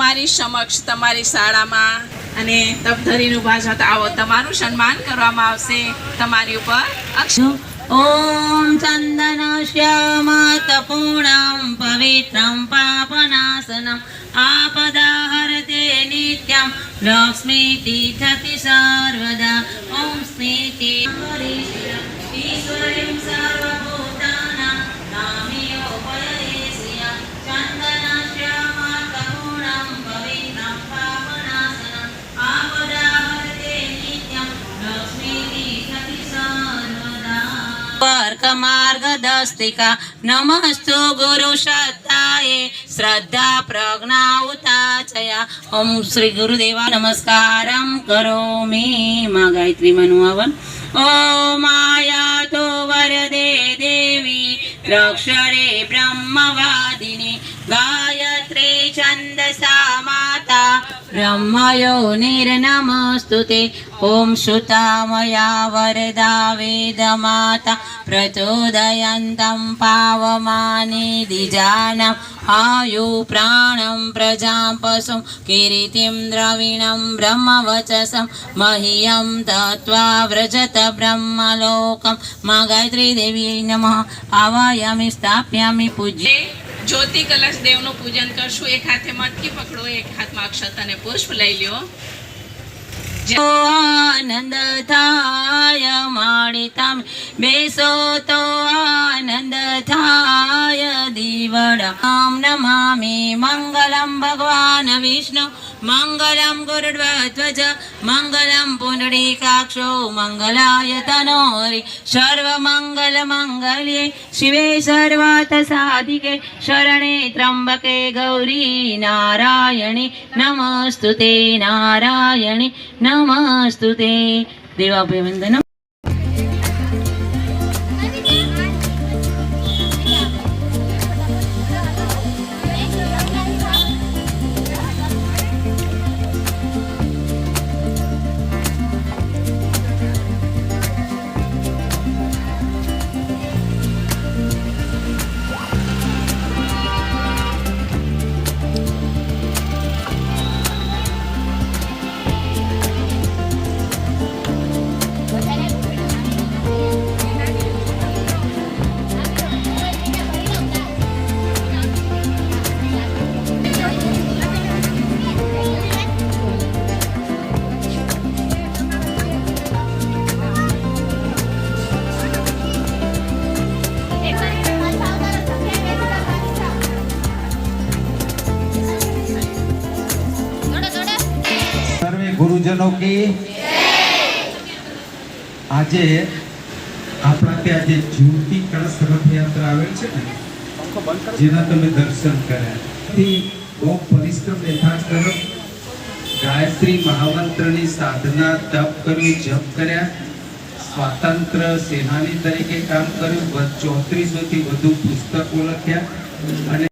તમારી સમક્ષ તમારી શાળામાં અને તપધરીને ઊભા છો આવો તમારું સન્માન કરવામાં આવશે તમારી ઉપર અક્ષર ઓમ ચંદન શ્યામ તપૂર્ણમ પવિત્રમ પાપનાશનમ આપદા હરતે નિત્યમ લક્ષ્મીતિ થતી સર્વદા ઓમ સ્મિતિ ઈશ્વરીમ સર્વ मार्गदस्तिका नमस्तु गुरुशताये श्रद्धा प्रज्ञा उताचया ओम श्री गुरुदेवा नमस्कारं करोमि मा गायत्री मनुहवन ॐ माया तो वरदे देवी रक्षरे ब्रह्मवादिनी गा माता ब्रह्मयो निर्नमस्तु ते ॐ श्रुता मया वरदा वेदमाता प्रचोदयन्तं पावमानि द्विजानम् आयु प्राणं प्रजां पशुं किरीटिं द्रविणं ब्रह्मवचसं मह्यं दत्त्वा व्रजत ब्रह्मलोकं मा गायत्री देवी नमः आवायामि स्थापयामि पूज्य જે જ્યોતિ કલશ દેવનું પૂજન કરશું. એક હાથે મટકી પકડો, એક હાથમાં અક્ષત અને પુષ્પ લઈ લ્યો. આનંદ થાય માડી તમે, બેસો તો આનંદ થાય. દીવડા આમ નમામી મંગલમ ભગવાન વિષ્ણુ મંગલમ ગુરુડ્વધ્વજ મંગલમ પુંડરીકાક્ષો મંગલાય તનોરી સર્વ મંગલ મંગલ્યે શિવે સર્વાત સાધિકે શરણે ત્રંબકે ગૌરી નારાયણી નમસ્તુ તે નારાયણી નમસ્તુ તે દેવાભિવંદનમ ગુરુજનો કી આજે આપણા ત્યાં જે જ્યોતિ કળશ રથયાત્રા આવેલ છે ને, જેના તમે દર્શન કર્યા. બહુ પરિશ્રમ યથાર્થ કરો ગાયત્રી મહામંત્રની સાધના તપ કર્યું, જપ કર્યા. સ્વાતંત્ર સેનાની તરીકે કામ કર્યું. ચોત્રીસો થી વધુ પુસ્તકો લખ્યા. અને